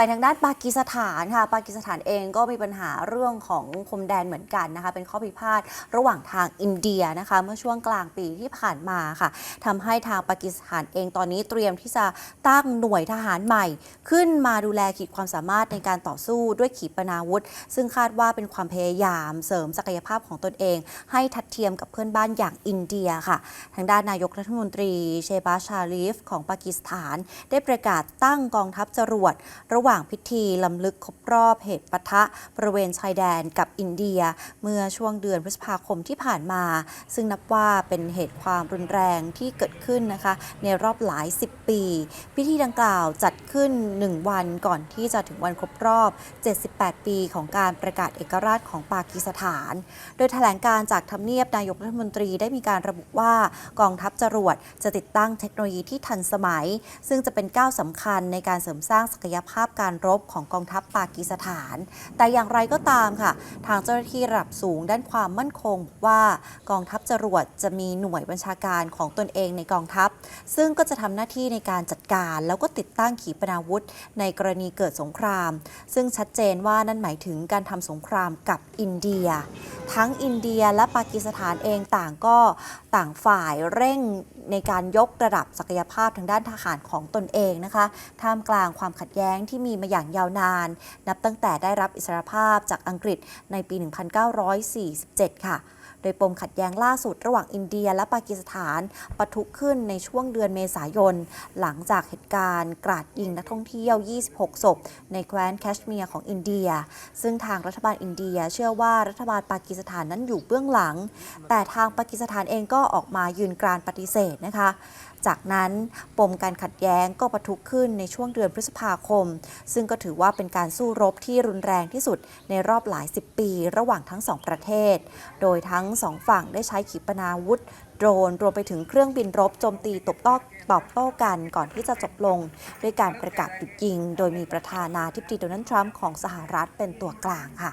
ไปทางด้านปากีสถานค่ะ ปากีสถานเองก็มีปัญหาเรื่องของพรมแดนเหมือนกันนะคะ เป็นข้อพิพาทระหว่างทางอินเดียนะคะ เมื่อช่วงกลางปีที่ผ่านมาค่ะทำให้ทางปากีสถานเองตอนนี้เตรียมที่จะตั้งหน่วยทหารใหม่ ขึ้นมาดูแลขีดความสามารถในการต่อสู้ด้วยขีปนาวุธ ซึ่งคาดว่าเป็นความพยายามเสริมศักยภาพของตนเอง ให้ทัดเทียมกับเพื่อนบ้านอย่างอินเดียค่ะ ทางด้านนายกรัฐมนตรี เชบาชาลีฟของปากีสถาน ได้ประกาศตั้งกองทัพจรวดระหว่างหว่างพิธีลำลึกครบรอบเหตุปะทะบริเวณชายแดนกับอินเดีย เมื่อช่วงเดือนพฤษภาคมที่ผ่านมา ซึ่งนับว่าเป็นเหตุความรุนแรงที่เกิดขึ้นนะคะ ในรอบหลาย 10 ปี พิธีดังกล่าวจัดขึ้น 1 วันก่อนที่จะถึงวันครบรอบ 78 ปีของการประกาศเอกราชของปากีสถาน โดยแถลงการจากทำเนียบนายกรัฐมนตรีได้มีการระบุว่ากองทัพจรวดจะติดตั้งเทคโนโลยีที่ทันสมัย ซึ่งจะเป็นก้าวสำคัญในการเสริมสร้างศักยภาพการรบของกองทัพปากีสถาน แต่อย่างไรก็ตามค่ะ ทางเจ้าหน้าที่ระดับสูงด้านความมั่นคงบอกว่ากองทัพจรวดจะมีหน่วยบัญชาการของตนเองในกองทัพ ซึ่งก็จะทำหน้าที่ในการจัดการ แล้วก็ติดตั้งขีปนาวุธ ในกรณีเกิดสงคราม ซึ่งชัดเจนว่านั่นหมายถึงการทำสงครามกับอินเดีย ทั้งอินเดียและปากีสถานเองต่างก็ต่างฝ่ายเร่งในการยกระดับศักยภาพทางด้านทหารของตนเองนะคะ ท่ามกลางความขัดแย้งที่มีมาอย่างยาวนาน นับตั้งแต่ได้รับอิสรภาพจากอังกฤษในปี 1947 ค่ะ โดยปมขัดแย้งล่าสุดระหว่างอินเดียและปากีสถานปะทุขึ้นในช่วงเดือนเมษายน หลังจากเหตุการณ์กราดยิงนักท่องเที่ยว 26 ศพ ในแคว้นแคชเมียร์ของอินเดีย ซึ่งทางรัฐบาลอินเดียเชื่อว่ารัฐบาลปากีสถานนั้นอยู่เบื้องหลัง แต่ทางปากีสถานเองก็ออกมายืนกรานปฏิเสธนะคะจากนั้นปมการขัดแย้งก็ปะทุขึ้นในช่วงเดือนพฤษภาคม ซึ่งก็ถือว่าเป็นการสู้รบที่รุนแรงที่สุดในรอบหลายสิบปี ระหว่างทั้งสองประเทศ โดยทั้งสองฝั่งได้ใช้ขีปนาวุธโดรนรวมไปถึงเครื่องบินรบโจมตีตบโต้ตอบโต้กันก่อนที่จะจบลง ด้วยการประกาศหยุดยิง โดยมีประธานาธิบดีโดนัลด์ทรัมป์ของสหรัฐเป็นตัวกลางค่ะ